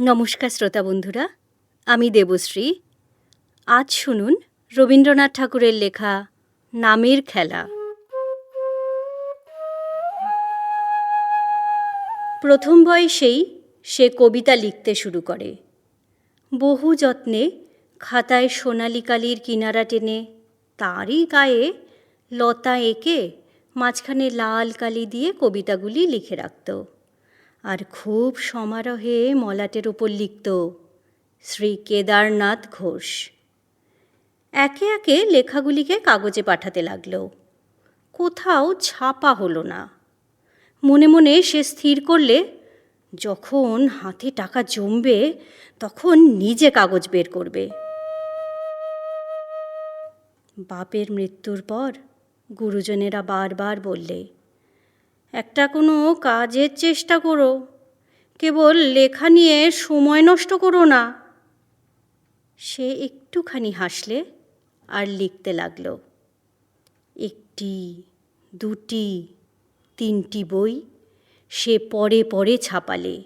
নমস্কার শ্রোতা বন্ধুরা, আমি দেবশ্রী। আজ শুনুন রবীন্দ্রনাথ ঠাকুরের লেখা নামের খেলা। প্রথম বয়সেই সে কবিতা লিখতে শুরু করে। বহু যত্নে খাতায় সোনালি কালির কিনারা টেনে, তারই গায়ে লতা এঁকে মাঝখানে লাল কালি দিয়ে কবিতাগুলি লিখে রাখত। আর খুব সমারোহে মলাটের ওপর লিখত শ্রী কেদারনাথ ঘোষ। একে একে লেখাগুলিকে কাগজে পাঠাতে লাগল। কোথাও ছাপা হলো না। মনে মনে সে স্থির করলে, যখন হাতে টাকা জমবে, তখন নিজে কাগজ বের করবে। বাপের মৃত্যুর পর গুরুজনেরা বারবার বললে একটা কোনো কাজের চেষ্টা করো। কেবল লেখা নিয়ে সময় নষ্ট করো না। সে একটুখানি হাসলে আর লিখতে লাগল। একটি, দুটি, তিনটি বই সে পরে পরে ছাপালে।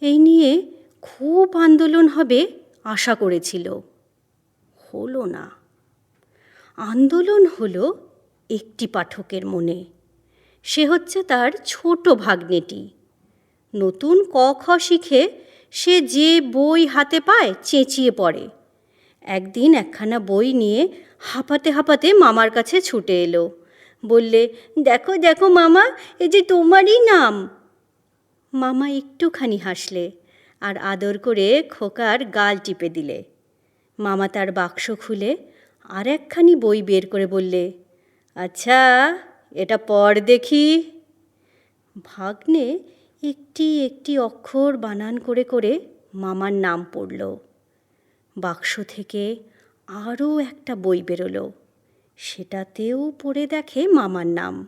এই নিয়ে খুব আন্দোলন হবে আশা করেছিল। হলো না। আন্দোলন হলো একটি পাঠকের মনে। সে হচ্ছে তার ছোট ভাগ্নেটি। নতুন ক খ শিখে সে যে বই হাতে পায় চেঁচিয়ে পড়ে। একদিন একখানা বই নিয়ে হাঁপাতে হাঁপাতে মামার কাছে ছুটে এলো। বললে, দেখো দেখো মামা এ যে তোমারই নাম। মামা একটুখানি হাসলে আর আদর করে খোকার গাল টিপে দিলে। মামা তার বাক্স খুলে আর একখানি বই বের করে বললে আচ্ছা এটা পর দেখি। ভাগ্নে একটি একটি অক্ষর বানান করে করে মামার নাম পড়ল। বাক্স থেকে আরও একটা বই বেরোলো। সেটাতেও পড়ে দেখে মামার নাম।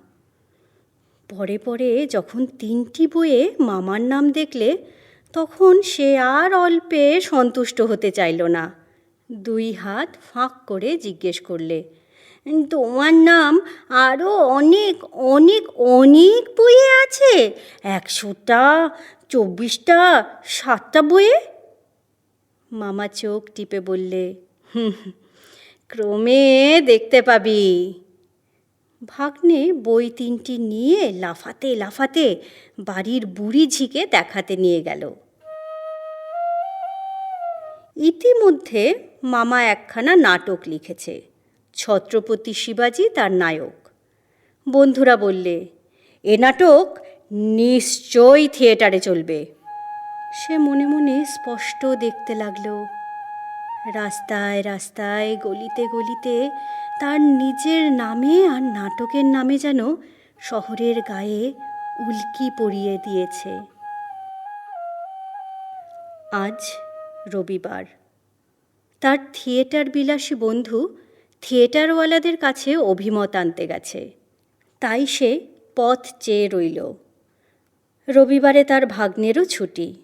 পরে পরে যখন তিনটি বইয়ে মামার নাম দেখলে, তখন সে আর অল্পে সন্তুষ্ট হতে চাইল না। দুই হাত ফাঁক করে জিজ্ঞেস করলে তোমার নাম আরও অনেক অনেক অনেক বইয়ে আছে। একশোটা, চব্বিশটা, সাতটা বইয়ে? মামা চোখ টিপে বললে ক্রমে দেখতে পাবি। ভাগ্নে বই তিনটি নিয়ে লাফাতে লাফাতে বাড়ির বুড়ি ঝিকে দেখাতে নিয়ে গেল। ইতিমধ্যে মামা একখানা নাটক লিখেছে। ছত্রপতি শিবাজি তার নায়ক। বন্ধুরা বললে, এ নাটক নিশ্চয়ই থিয়েটারে চলবে। সে মনে মনে স্পষ্ট দেখতে লাগল। রাস্তায় রাস্তায়, গলিতে গলিতে তার নিজের নামে আর নাটকের নামে যেন শহরের গায়ে উল্কি পরিয়ে দিয়েছে। আজ রবিবার। তার থিয়েটার বিলাসী বন্ধু থিয়েটারওয়ালাদের কাছে অভিমত আনতে গেছে। তাই সে পথ চেয়ে রইল। রবিবারে তার ভাগ্নেরও ছুটি।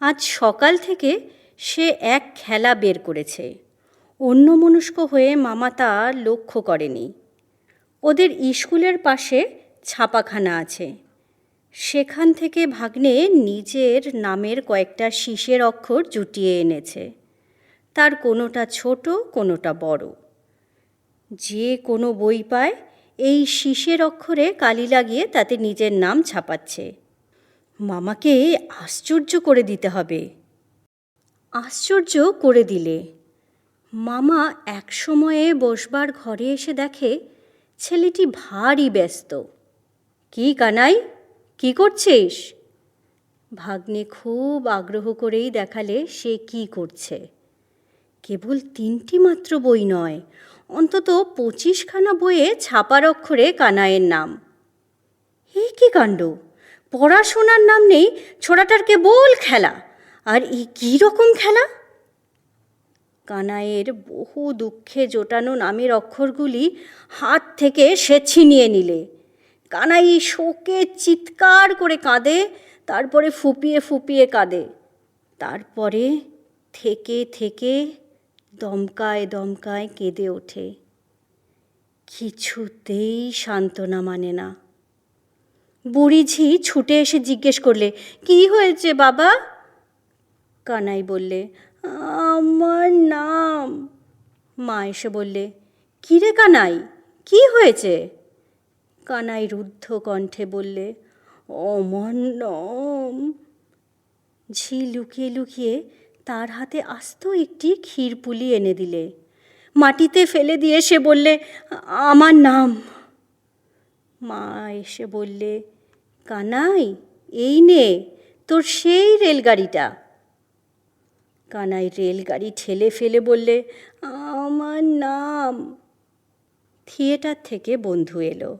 আজ সকাল থেকে সে এক খেলা বের করেছে। অন্য অন্যমনস্ক হয়ে মামা তা লক্ষ্য করেনি। ওদের স্কুলের পাশে ছাপাখানা আছে। সেখান থেকে ভাগ্নে নিজের নামের কয়েকটা শীষের অক্ষর জুটিয়ে এনেছে। তার কোনোটা ছোট, কোনোটা বড়। যে কোনো বই পায়, এই শীষের অক্ষরে কালি লাগিয়ে তাতে নিজের নাম ছাপাচ্ছে। মামাকে আশ্চর্য করে দিতে হবে। আশ্চর্য করে দিলে। মামা এক সময়ে বসবার ঘরে এসে দেখে, ছেলেটি ভারী ব্যস্ত। কি কানাই, কি করছিস? ভাগ্নে খুব আগ্রহ করেই দেখালে সে কি করছে। কেবল তিনটি মাত্র বই নয় অন্তত পঁচিশখানা বইয়ে ছাপার অক্ষরে কানাইয়ের নাম। এ কি কাণ্ড? পড়াশোনার নাম নেই, ছোড়াটার কেবল খেলা। আর এই কী রকম খেলা? কানাইয়ের বহু দুঃখে জোটানো নামের অক্ষরগুলি হাত থেকে সে ছিনিয়ে নিলে। কানাই শোকে চিৎকার করে কাঁদে, তারপরে ফুপিয়ে ফুপিয়ে কাঁদে। তারপরে থেকে থেকে দমকায় দমকায় কেঁদে ওঠে। কিছুতেই সান্ত্বনা মানে না। বুড়ি ঝি ছুটে এসে জিজ্ঞেস করলে, কি হয়েছে বাবা? কানাই বললে, আমার নাম। মা এসে বললে, কিরে কানাই, কি হয়েছে? কানাই রুদ্ধ কণ্ঠে বললে অমর নাম। ঝি লুকিয়ে লুকিয়ে তার হাতে আস্ত একটি ক্ষীরপুলি এনে দিলে। মাটিতে ফেলে দিয়ে সে বললে, আমার নাম। মা এসে বললে, কানাই, এই নে তোর সেই রেলগাড়িটা। কানাই রেলগাড়ি ঠেলে ফেলে বললে, আমার নাম। থিয়েটার থেকে বন্ধু এলো।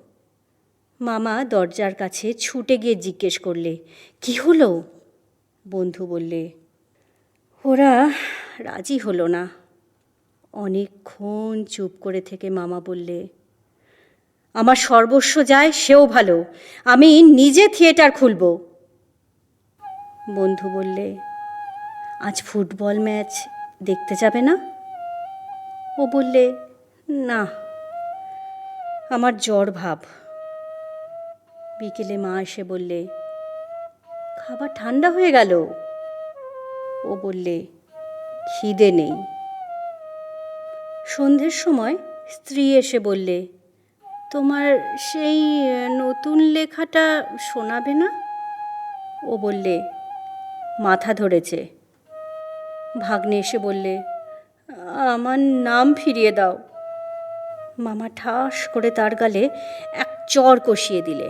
মামা দরজার কাছে ছুটে গিয়ে জিজ্ঞেস করলে, কি হলো? বন্ধু বললে ওরা রাজি হলো না। অনেকক্ষণ চুপ করে থেকে মামা বললে, আমার সর্বস্ব যায়, সেও ভালো। আমি নিজে থিয়েটার খুলব। বন্ধু বললে, আজ ফুটবল ম্যাচ, দেখতে যাবে না? ও বললে, না, আমার জ্বর ভাব। বিকেলে মা এসে বললে, খাবার ঠান্ডা হয়ে গেল। ও বললে, খিদে নেই। সন্ধ্যের সময় স্ত্রী এসে বললে, তোমার সেই নতুন লেখাটা শোনাবে না? ও বললে, মাথা ধরেছে। ভাগ্নে এসে বললে, আমার নাম ফিরিয়ে দাও। মামা ঠাস করে তার গালে এক চর কষিয়ে দিলে।